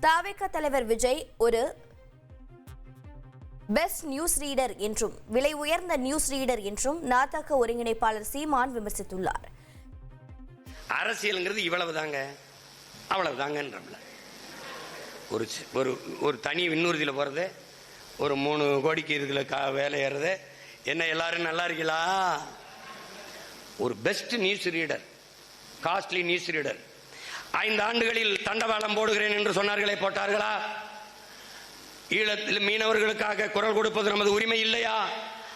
தாவேக தலைவர் விஜய் ஒரு best news reader என்றும் விலை உயர்ந்த நியூஸ் ரீடர் என்றும் நாதக ஒருங்கிணைப்பாளர் சீமான் விமர்சித்துள்ளார். அரசியலுங்கிறது இவ்வளவு தாங்க அவ்வளவு ஒரு ஒரு ஒரு தனி விண்ணூர்தியில் போகிறது ஒரு மூணு கோடிக்கு இதில் கா வேலை ஏறுறது என்ன எல்லாரும் நல்லா இருக்கீங்களா? ஒரு best news reader costly news reader ஐந்து ஆண்டுகளில் தண்டவாளம் போடுகிறேன் என்று சொன்னார்களே போட்டார்களா? ஈழத்தில் மீனவர்களுக்காக குரல் கொடுப்பது நமது உரிமை இல்லையா?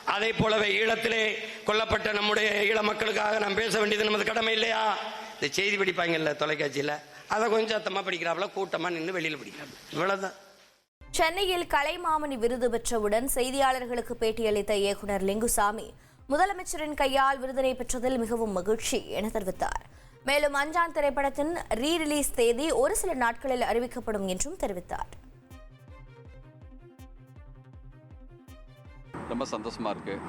அதே போலவே ஈழத்திலே கொல்லப்பட்ட நம்முடைய ஈழ மக்களுக்காக நாம் பேச வேண்டியது நமது கடமை இல்லையா? இந்த செய்தி படிப்பாங்கல்ல தொலைக்காட்சியில். அதை கொஞ்சம் சத்தமாக படிக்கிறாப்புல கூட்டமாக நின்று வெளியில் படிக்கிறாப்புல. இவ்வளவுதான். சென்னையில் கலைமாமணி விருது பெற்றவுடன் செய்தியாளர்களுக்கு பேட்டியளித்த இயக்குனர் லிங்குசாமி முதலமைச்சரின் கையால் விருதினை பெற்றதில் மிகவும் மகிழ்ச்சி என தெரிவித்தார். மேலும் அஞ்சான் திரைப்படத்தின் ரீ ரிலீஸ் தேதி ஒரு சில நாட்களில் அறிவிக்கப்படும் என்றும் தெரிவித்தார். ரொம்ப சந்தோஷமாக இருக்குது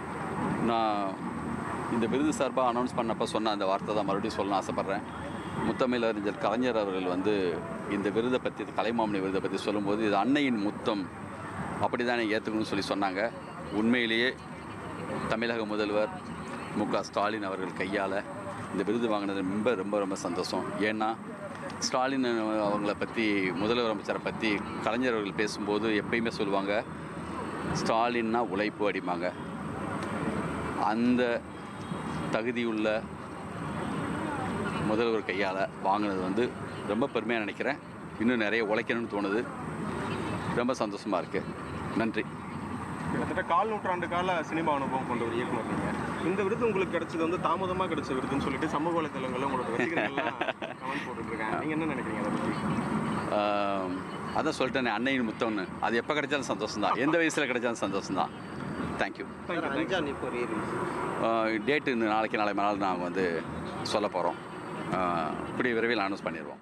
நான் இந்த விருது சார்பாக அனௌன்ஸ் பண்ணப்போ சொன்ன அந்த வார்த்தை தான் மறுபடியும் சொல்லணும்னு ஆசைப்பட்றேன். முத்தமிழறிஞர் கலைஞர் அவர்கள் வந்து இந்த விருதை பற்றி கலைமாமணி விருதை பற்றி சொல்லும்போது இது அன்னையின் முத்தம் அப்படி தானே ஏற்றுக்கணும்னு சொல்லி சொன்னாங்க. உண்மையிலேயே தமிழக முதல்வர் மு க ஸ்டாலின் அவர்கள் கையால் இந்த விருது வாங்கினது ரொம்ப ரொம்ப ரொம்ப சந்தோஷம். ஏன்னா ஸ்டாலின் அவங்கள பற்றி முதல்வர் அமைச்சரை பற்றி கலைஞர் அவர்கள் பேசும்போது எப்பயுமே சொல்லுவாங்க ஸ்டாலின்னா உழைப்பு அடிமாங்க அந்த தகுதியுள்ள முதல்வர் கையால் வாங்கினது வந்து ரொம்ப பெருமையாக நினைக்கிறேன். இன்னும் நிறைய உழைக்கணும்னு தோணுது. ரொம்ப சந்தோஷமாக இருக்குது நன்றி. கிட்டத்தட்ட கால் நூற்றாண்டு கால சினிமா அனுபவம் கொண்ட ஒரு இயக்குனர் நீங்க. இந்த விருது உங்களுக்கு கிடைச்சது வந்து தாமதமா கிடைச்ச விருதுன்னு சொல்லிட்டு சமூக வலைதளங்கள்ல உங்களோட ரசிகர்கள்லாம் கமெண்ட் போட்டுட்டு இருக்காங்க நீங்க என்ன நினைக்கிறீங்க அதை அதான் சொல்லிட்டேனே அன்னையின் முத்தம்னு. அது எப்போ கிடைச்சாலும் சந்தோஷம் தான் எந்த வயசில் கிடைச்சாலும் சந்தோஷம் தான் தேங்க்யூ டேட்டு இன்னும் நாளைக்கு நாளை மறுநாள் நாங்கள் வந்து சொல்ல போகிறோம் கூடிய விரைவில் அனௌன்ஸ் பண்ணிடுவோம்.